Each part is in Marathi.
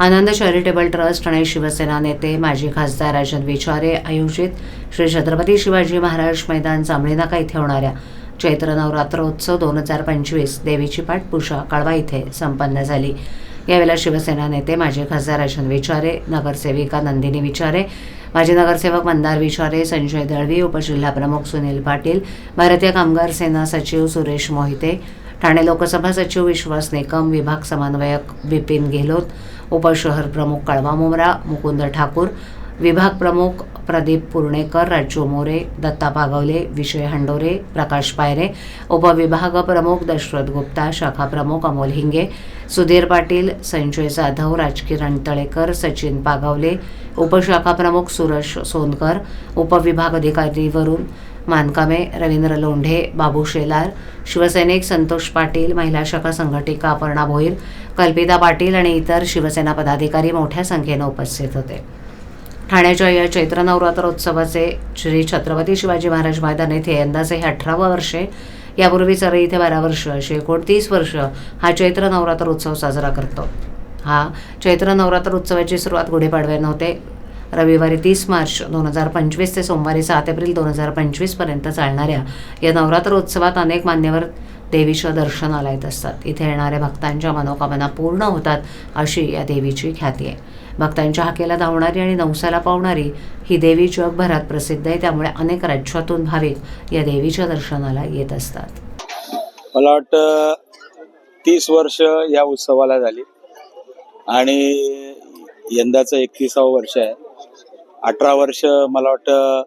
आनंद चॅरिटेबल ट्रस्ट आणि शिवसेना नेते माजी खासदार राजन विचारे आयोजित श्री छत्रपती शिवाजी महाराज मैदान जांभळी नाका इथे होणाऱ्या चैत्र नवरात्रोत्सव दोन हजार पंचवीस देवीची पाठपूजा कळवा इथे संपन्न झाली. यावेळेला शिवसेना नेते माजी खासदार राजन विचारे नगरसेविका नंदिनी विचारे माजी नगरसेवक मंदार विचारे संजय दळवी उपजिल्हाप्रमुख सुनील पाटील भारतीय कामगार सेना सचिव सुरेश मोहिते ठाणे लोकसभा सचिव विश्वास नेकम विभाग समन्वयक विपिन गेहलोत उपशहर प्रमुख कळवा मुमरा मुकुंद ठाकूर विभाग प्रमुख प्रदीप पूर्णेकर राजू मोरे दत्ता पागवले विजय हंडोरे प्रकाश पायरे उपविभाग प्रमुख दशरथ गुप्ता शाखा प्रमुख अमोल हिंगे सुधीर पाटील संजय जाधव राजकिरण तळेकर सचिन पागवले उपशाखा प्रमुख सुरज सोनकर उपविभाग अधिकारी वरुण मानकामे रवींद्र लोंढे बाबू शेलार शिवसैनिक संतोष पाटील महिला शाखा संघटिका अपर्णा भोईर कल्पिता पाटील आणि इतर शिवसेना पदाधिकारी मोठ्या संख्येनं उपस्थित होते. ठाण्याच्या या चैत्र नवरात्रोत्सवाचे श्री छत्रपती शिवाजी महाराज मैदान येथे यंदाचे हे अठरावं वर्षे यापूर्वी सर इथे बारा वर्ष असे एकोणतीस वर्ष हा चैत्र नवरात्र उत्सव साजरा करतो. हा चैत्र नवरात्र उत्सवाची सुरुवात गुढीपाडव्यानं होते. रविवारी तीस मार्च दोन हजार पंचवीस ते सोमवारी सात एप्रिल दोन हजार पंचवीसपर्यंत चालणाऱ्या या नवरात्र उत्सवात अनेक मान्यवर देवीच्या दर्शनाला येत असतात. इथे येणाऱ्या भक्तांच्या मनोकामना पूर्ण होतात अशी या देवीची ख्याती आहे. भक्तांच्या हाकेला धावणारी आणि नवसाला पावणारी ही देवी जगभरात प्रसिद्ध आहे. त्यामुळे अनेक राज्यातून भाविक या देवीच्या दर्शनाला येत असतात. मला वाटतं तीस वर्ष या उत्सवाला झाली. आणि यंदाचं एकतीसावं वर्ष आहे. अठरा वर्ष मला वाटतं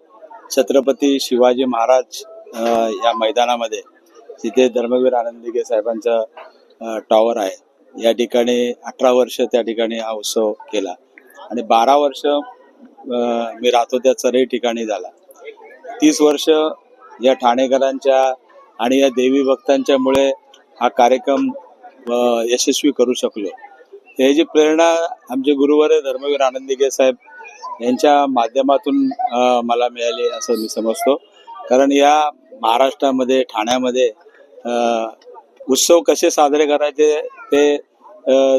छत्रपती शिवाजी महाराज या मैदानामध्ये जिथे धर्मवीर आनंदिगे साहेबांचं टॉवर आहे. या ठिकाणी अठरा वर्ष त्या ठिकाणी हा उत्सव केला. आणि बारा वर्ष मी राहतो त्या चरई ठिकाणी झाला. तीस वर्ष या ठाणेकरांच्या आणि या देवी भक्तांच्यामुळे हा कार्यक्रम यशस्वी करू शकलो. त्याची प्रेरणा आमचे गुरुवार धर्मवीर आनंदिगे साहेब यांच्या माध्यमातून मला मिळाली असं मी समजतो. कारण या महाराष्ट्रामध्ये ठाण्यामध्ये उत्सव कसे साजरे करायचे ते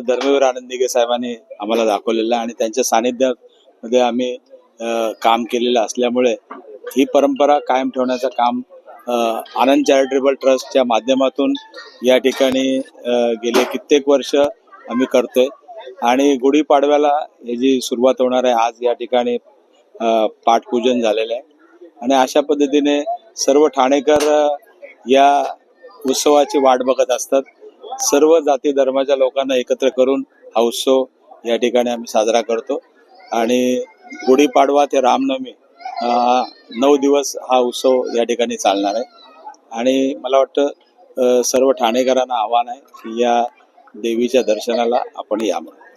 धर्मवीर आनंदिगे साहेबांनी आम्हाला दाखवलेलं आहे आणि त्यांच्या सानिध्यामध्ये आम्ही काम केलेलं असल्यामुळे ही परंपरा कायम ठेवण्याचं काम आनंद चॅरिटेबल ट्रस्टच्या माध्यमातून या ठिकाणी गेले कित्येक वर्ष आम्ही करतोय. आणि गुढीपाडव्याला याची सुरुवात होणार आहे आज या ठिकाणी पाठपूजन झालेलं आहे. आणि अशा पद्धतीने सर्व ठाणेकर या उत्सवाची वाट बघत असतात. सर्व जाती धर्माच्या लोकांना एकत्र करून हा उत्सव या ठिकाणी आम्ही साजरा करतो. आणि गुढीपाडवा ते रामनवमी नऊ दिवस हा उत्सव या ठिकाणी चालणार आहे. आणि मला वाटतं सर्व ठाणेकरांना आव्हान आहे की या देवीच्या दर्शनाला आपण या म्हणून